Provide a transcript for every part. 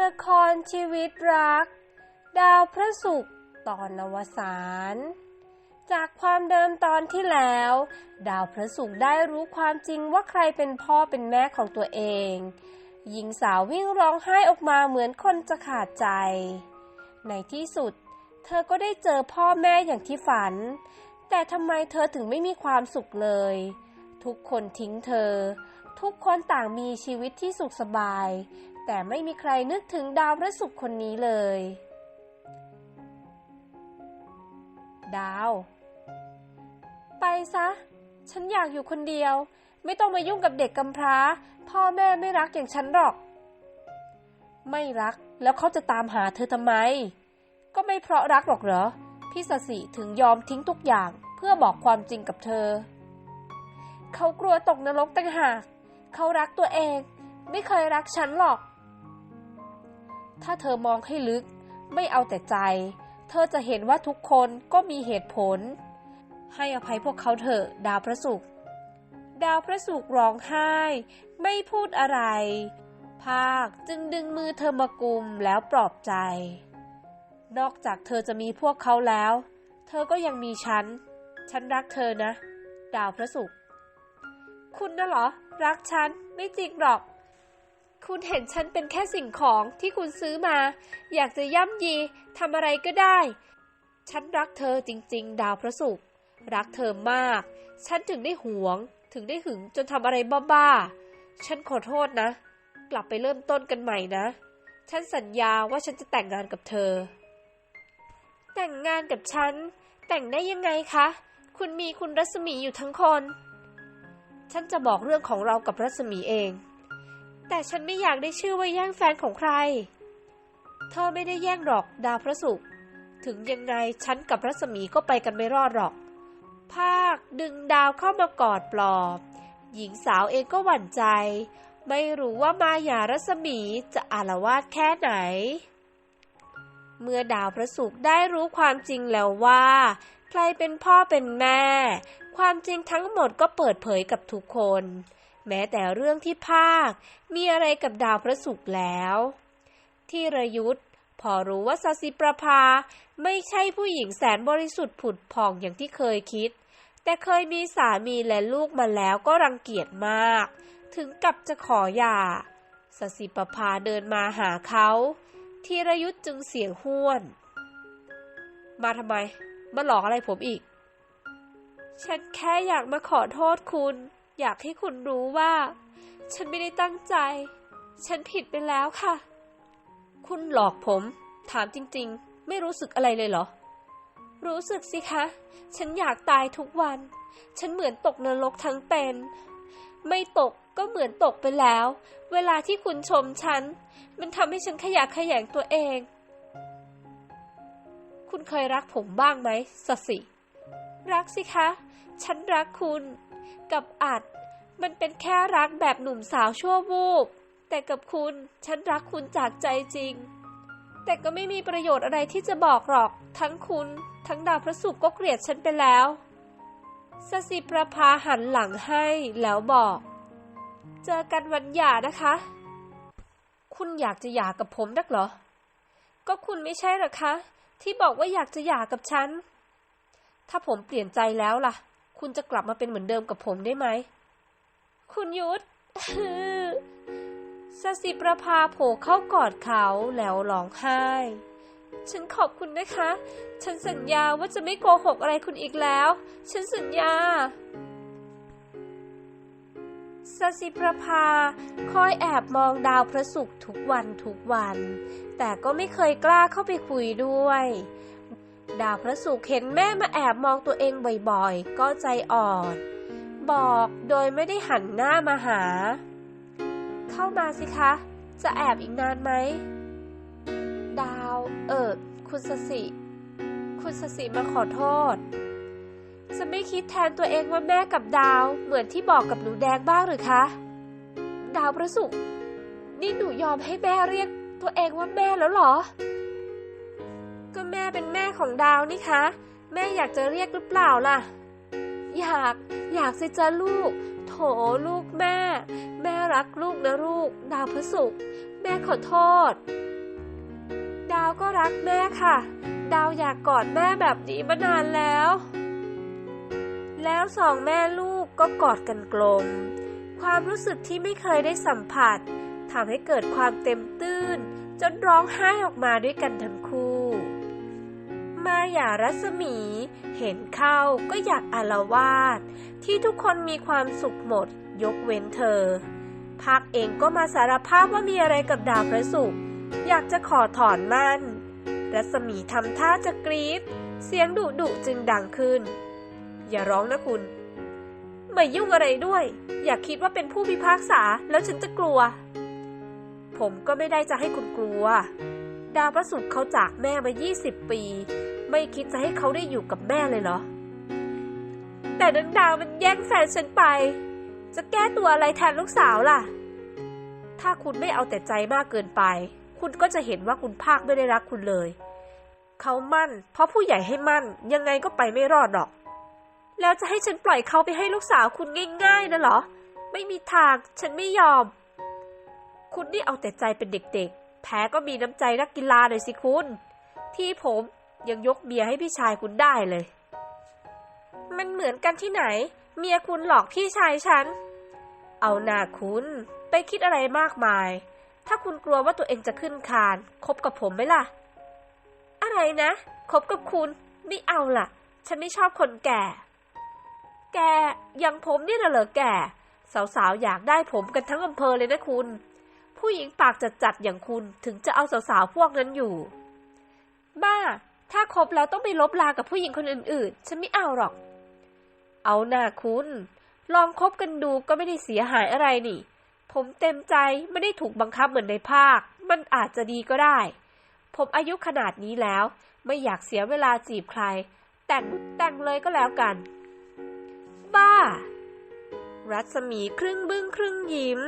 ละครชีวิตรัก ดาวพระศุกร์ตอนอวสานจากความเดิมตอนที่แล้ว ดาวพระศุกร์ได้รู้ความจริงว่าใครเป็นพ่อเป็นแม่ของตัวเอง หญิงสาววิ่งร้องไห้ออกมาเหมือนคนจะขาดใจ ในที่สุด เธอก็ได้เจอพ่อแม่อย่างที่ฝัน แต่ทำไมเธอถึงไม่มีความสุขเลย ทุกคนทิ้งเธอ ทุกคนต่างมีชีวิตที่สุขสบาย แต่ไม่มีใครนึกถึงดาวพระศุกร์คนนี้เลย ดาว ไปซะ ฉันอยากอยู่คนเดียว ไม่ต้องมายุ่งกับเด็กกำพร้า พ่อแม่ไม่รักอย่างฉันหรอก ไม่รักแล้วเขาจะตามหาเธอทำไม ก็ไม่เพราะรักหรอกเหรอ พี่สสิถึงยอมทิ้งทุกอย่างเพื่อบอกความจริงกับเธอ เขากลัวตกนรกต่างหาก เขารักตัวเอง ไม่เคยรักฉันหรอก ถ้าเธอมองให้ลึก ไม่เอาแต่ใจ เธอจะเห็นว่าทุกคนก็มีเหตุผล ให้อภัยพวกเขาเถอะ ดาวพระศุกร์ดาวพระศุกร์ร้องไห้ ไม่พูดอะไร ภาคจึงดึงมือเธอมากุมแล้วปลอบใจ นอกจากเธอจะมีพวกเขาแล้ว เธอก็ยังมีฉัน ฉันรักเธอนะ ดาวพระศุกร์คุณน่ะเหรอ รักฉัน ไม่จริงหรอก คุณเห็นฉันเป็นแค่สิ่งของที่คุณซื้อมา อยากจะย่ำยีทำอะไรก็ได้ ฉันรักเธอจริง ๆ ดาวพระศุกร์รักเธอมาก ฉันถึงได้หวง ถึงได้หึงจนทำอะไรบ้าๆ ฉันขอโทษนะ กลับไปเริ่มต้นกันใหม่นะ ฉันสัญญาว่าฉันจะแต่งงานกับเธอ แต่งงานกับฉัน แต่งได้ยังไงคะ คุณมีคุณรัศมีอยู่ทั้งคน ฉันจะบอกเรื่องของเรากับรัศมีเอง แต่ฉันไม่อยากได้ชื่อว่าแย่งแฟนของใคร เธอไม่ได้แย่งหรอกดาวพระศุกร์ ถึงยังไงฉันกับรัศมีก็ไปกันไม่รอดหรอก ภาคดึงดาวเข้ามากอดปลอบ หญิงสาวเองก็หวั่นใจ ไม่รู้ว่ามายารัศมีจะอาละวาดแค่ไหน เมื่อดาวพระศุกร์ได้รู้ความจริงแล้วว่า ใครเป็นพ่อเป็นแม่ ความจริงทั้งหมดก็เปิดเผยกับทุกคน แม้แต่เรื่องที่ภาค มีอะไรกับดาวพระศุกร์แล้วที่ระยุทธ์พอรู้ว่าซาสิประภาไม่ใช่ผู้หญิงแสนบริสุทธิ์ผุดผ่องอย่างที่เคยคิด แต่เคยมีสามีและลูกมาแล้วก็รังเกียจมาก ถึงกับจะขอหย่าสสิประภาเดินมาหาเขาธีรยุทธ์จึงเสียงห้วน มาทำไม มาหลอกอะไรผมอีก ฉันแค่อยากมาขอโทษคุณ อยากให้คุณรู้ว่า ฉันไม่ได้ตั้งใจ ฉันผิดไปแล้วค่ะ คุณหลอกผม ถามจริงๆ ไม่รู้สึกอะไรเลยเหรอ รู้สึกสิคะ ฉันอยากตายทุกวัน ฉันเหมือนตกนรกทั้งเป็น ไม่ตกก็เหมือนตกไปแล้ว เวลาที่คุณชมฉัน มันทำให้ฉันขยะแขยงตัวเอง คุณเคยรักผมบ้างไหมสสิ รักสิคะ ฉันรักคุณ กับอัด มันเป็นแค่รักแบบหนุ่มสาวชั่ววูบ แต่กับคุณ ฉันรักคุณจากใจจริง แต่ก็ไม่มีประโยชน์อะไรที่จะบอกหรอก ทั้งคุณ ทั้งดาวพระศุกร์ก็เกลียดฉันไปแล้วสสิประภาหันหลังให้แล้วบอก เจอกันวันหย่านะคะ คุณอยากจะหย่ากับผมนักเหรอ ก็คุณไม่ใช่หรอคะ ที่บอกว่าอยากจะหย่ากับฉัน ถ้าผมเปลี่ยนใจแล้วล่ะ คุณจะกลับมาเป็นเหมือนเดิมกับผมได้ไหม คุณยุทธสสิประภาโผล่เข้ากอดเขาแล้วร้องไห้ ฉันขอบคุณนะคะ ฉันสัญญาว่าจะไม่โกหกอะไรคุณอีกแล้ว ฉันสัญญาสสิประภาคอยแอบมองดาวพระศุกร์ทุกวันทุกวัน แต่ก็ไม่เคยกล้าเข้าไปคุยด้วย ดาวพระศุกร์เห็นแม่มาแอบมองตัวเองบ่อยๆ ก็ใจอ่อน บอกโดยไม่ได้หันหน้ามาหา เข้ามาสิคะ จะแอบอีกนานไหม ดาว เอิดคุณสสิ คุณสสิมาขอโทษ จะไม่คิดแทนตัวเองว่าแม่กับดาว เหมือนที่บอกกับหนูแดงบ้างหรือคะ ดาวประสุกนี่หนูยอมให้แม่เรียกตัวเองว่าแม่แล้วเหรอ ก็แม่เป็นแม่ของดาวนี่คะ แม่อยากจะเรียกหรือเปล่าล่ะ อยาก อยากสิจ้าลูก โถลูกแม่ แม่รักลูกนะลูก ดาวพระศุกร์แม่ขอโทษ ดาวก็รักแม่ค่ะ ดาวอยากกอดแม่แบบนี้มานานแล้ว แล้วสองแม่ลูกก็กอดกันกลม ความรู้สึกที่ไม่เคยได้สัมผัสทำให้เกิดความเต็มตื้น จนร้องไห้ออกมาด้วยกันทั้งคู่ มายารัศมี เห็นเข้าก็อยากอารวาสที่ทุกคนมีความสุขหมด ยกเว้นเธอ ภาคเองก็มาสารภาพว่ามีอะไรกับดาวพระศุกร์อยากจะขอถอนมั่น รัศมีทำท่าจะกรีดเสียงดุดุจึงดังขึ้น อย่าร้องนะคุณไม่ยุ่งอะไรด้วย อย่าคิดว่าเป็นผู้พิพากษาแล้วฉันจะกลัว ผมก็ไม่ได้จะให้คุณกลัว ดาวพระศุกร์เขาจากแม่มา 20 ปี ไม่คิดจะให้เขาได้อยู่กับแม่เลยเหรอ แต่นันดาวมันแย่งแฟนฉันไป จะแก้ตัวอะไรแทนลูกสาวล่ะ ถ้าคุณไม่เอาแต่ใจมากเกินไป คุณก็จะเห็นว่าคุณภาคไม่ได้รักคุณเลย เขามั่น เพราะผู้ใหญ่ให้มั่น ยังไงก็ไปไม่รอดหรอก แล้วจะให้ฉันปล่อยเขาไปให้ลูกสาวคุณง่ายๆนะเหรอ ไม่มีทาง ฉันไม่ยอม คุณนี่เอาแต่ใจเป็นเด็กๆ แพ้ก็มีน้ำใจนักกีฬาหน่อยสิคุณ ที่ผมยังยกเมียให้พี่ชายคุณได้เลย มันเหมือนกันที่ไหน เมียคุณหลอกพี่ชายฉัน เอาหน้าคุณไปคิดอะไรมากมาย ถ้าคุณกลัวว่าตัวเองจะขึ้นคานคบกับผมไหมล่ะ อะไรนะคบกับคุณไม่เอาล่ะ ฉันไม่ชอบคนแก่ แกอยังผมนี่นะเหรอแก่ สาวๆอยากได้ผมกันทั้งอำเภอเลยนะคุณ ผู้หญิงปากจัดๆอย่างคุณถึงจะเอาสาวๆพวกนั้นอยู่ บ้า ถ้าคบแล้วต้องไปลบลากับผู้หญิงคนอื่นๆ ฉันไม่เอาหรอก เอาหน้าคุณ ลองคบกันดูก็ไม่ได้เสียหายอะไรนี่ ผมเต็มใจไม่ได้ถูกบังคับเหมือนในภาค มันอาจจะดีก็ได้ ผมอายุขนาดนี้แล้ว ไม่อยากเสียเวลาจีบใคร แต่งแต่งเลยก็แล้วกัน บ้า รัศมีครึ่งบึ้งครึ่งยิ้ม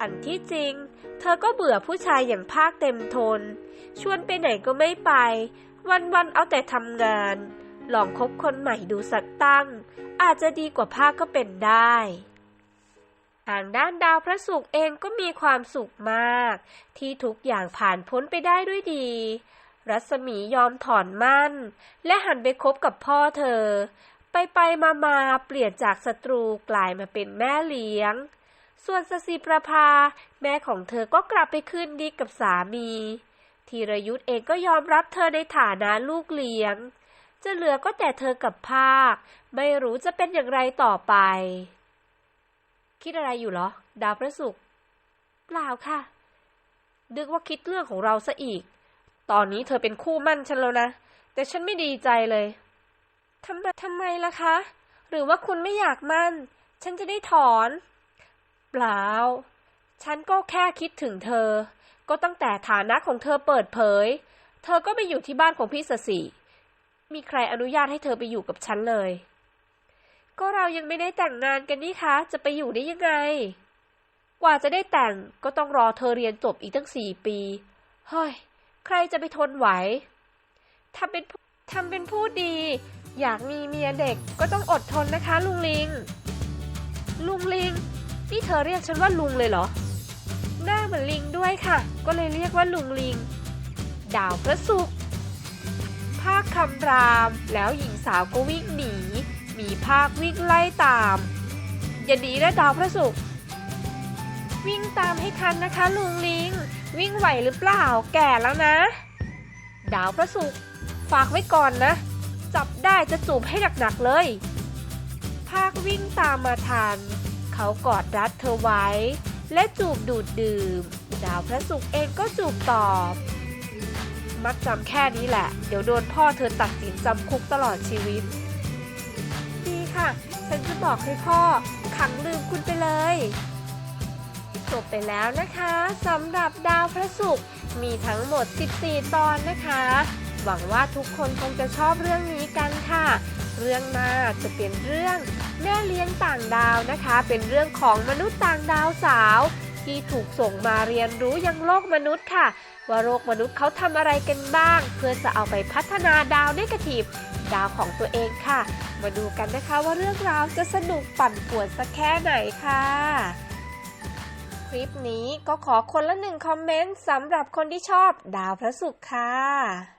อันที่จริง เธอก็เบื่อผู้ชายอย่างภาคเต็มทน ชวนไปไหนก็ไม่ไป วันๆเอาแต่ทำงาน ลองคบคนใหม่ดูสักตั้ง อาจจะดีกว่าภาคก็เป็นได้ทางด้านดาวพระศุกร์เองก็มีความสุขมาก ที่ทุกอย่างผ่านพ้นไปได้ด้วยดี รัศมียอมถอนมั่น และหันไปคบกับพ่อเธอ ไปไปมามาเปลี่ยนจากศัตรูกลายมาเป็นแม่เลี้ยง ส่วนสสิประภา แม่ของเธอก็กลับไปคืนดีกับสามีธีรยุทธเองก็ยอมรับเธอในฐานะลูกเลี้ยง จะเหลือก็แต่เธอกับภาค ไม่รู้จะเป็นอย่างไรต่อไป คิดอะไรอยู่เหรอ ดาวพระศุกร์เปล่าค่ะนึกว่าคิดเรื่องของเราซะอีก ตอนนี้เธอเป็นคู่มั่นฉันแล้วนะ แต่ฉันไม่ดีใจเลยทำไมทำไมล่ะคะ หรือว่าคุณไม่อยากมั่น ฉันจะได้ถอน ปล่า ฉันก็แค่คิดถึงเธอ ก็ตั้งแต่ฐานะของเธอเปิดเผย เธอก็ไปอยู่ที่บ้านของพี่สสีมีใครอนุญาตให้เธอไปอยู่กับฉันเลย ก็เรายังไม่ได้แต่งงานกันนี่คะ จะไปอยู่ได้ยังไง กว่าจะได้แต่งก็ต้องรอเธอเรียนจบอีกตั้งสี่ปี เฮ้ย ใครจะไปทนไหว ทำเป็นทำเป็นผู้ดี อยากมีเมียเด็กก็ต้องอดทนนะคะ ลุงลิง ลุงลิง นี่เธอเรียกฉันว่าลุงเลยเหรอ หน้าเหมือนลิงด้วยค่ะ ก็เลยเรียกว่าลุงลิง ดาวพระศุกร์ภาคคำราม แล้วหญิงสาวก็วิ่งหนี มีภาควิ่งไล่ตาม อย่าหนีนะดาวพระศุกร์วิ่งตามให้ทันนะคะ ลุงลิง วิ่งไหวหรือเปล่าแก่แล้วนะ ดาวพระศุกร์ฝากไว้ก่อนนะ จับได้จะจูบให้หนักๆเลย ภาควิ่งตามมาทัน เขากอดรัดเธอไว้ และจูบดูดดื่ม ดาวพระศุกร์เองก็จูบตอบ มัดจำแค่นี้แหละ เดี๋ยวโดนพ่อเธอตัดสินจำคุกตลอดชีวิต ดีค่ะ ฉันจะบอกให้พ่อ ขังลืมคุณไปเลยจบไปแล้วนะคะสำหรับดาวพระศุกร์มีทั้งหมด 14 ตอนนะคะ หวังว่าทุกคนคงจะชอบเรื่องนี้กันค่ะ เรื่องหน้าจะเป็นเรื่อง แม่เลี้ยงต่างดาวนะคะ เป็นเรื่องของมนุษย์ต่างดาวสาว ที่ถูกส่งมาเรียนรู้ยังโลกมนุษย์ค่ะ ว่าโลกมนุษย์เขาทำอะไรกันบ้าง เพื่อจะเอาไปพัฒนาดาวเนกาทีฟดาวของตัวเองค่ะ มาดูกันนะคะว่าเรื่องราวจะสนุกปั่นป่วนสักแค่ไหนค่ะ คลิปนี้ก็ขอคนละหนึ่งคอมเมนต์สำหรับคนที่ชอบดาวพระศุกร์ค่ะ